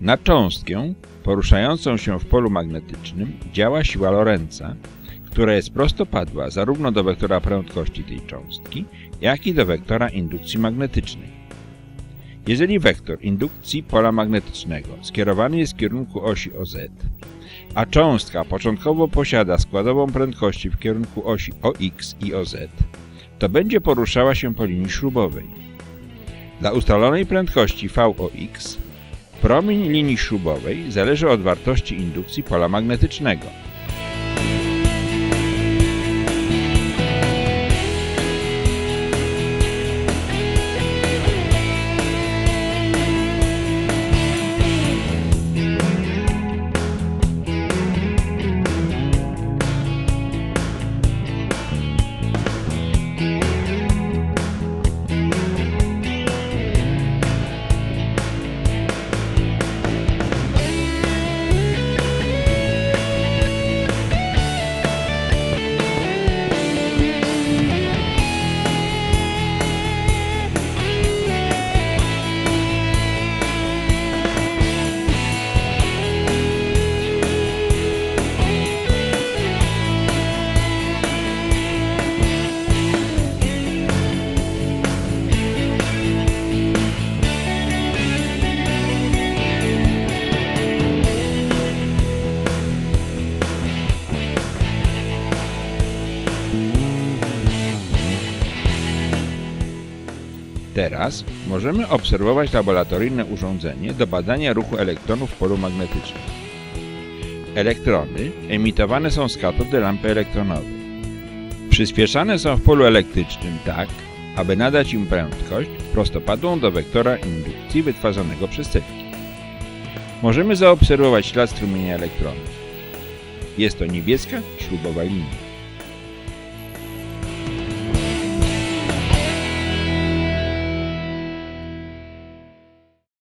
Na cząstkę poruszającą się w polu magnetycznym działa siła Lorenza, która jest prostopadła zarówno do wektora prędkości tej cząstki, jak i do wektora indukcji magnetycznej. Jeżeli wektor indukcji pola magnetycznego skierowany jest w kierunku osi OZ, a cząstka początkowo posiada składową prędkości w kierunku osi OX i OZ, to będzie poruszała się po linii śrubowej. Dla ustalonej prędkości VOX promień linii śrubowej zależy od wartości indukcji pola magnetycznego. Teraz możemy obserwować laboratoryjne urządzenie do badania ruchu elektronów w polu magnetycznym. Elektrony emitowane są z katody lampy elektronowej. Przyspieszane są w polu elektrycznym tak, aby nadać im prędkość prostopadłą do wektora indukcji wytwarzanego przez cewki. Możemy zaobserwować ślad strumienia elektronów. Jest to niebieska śrubowa linia.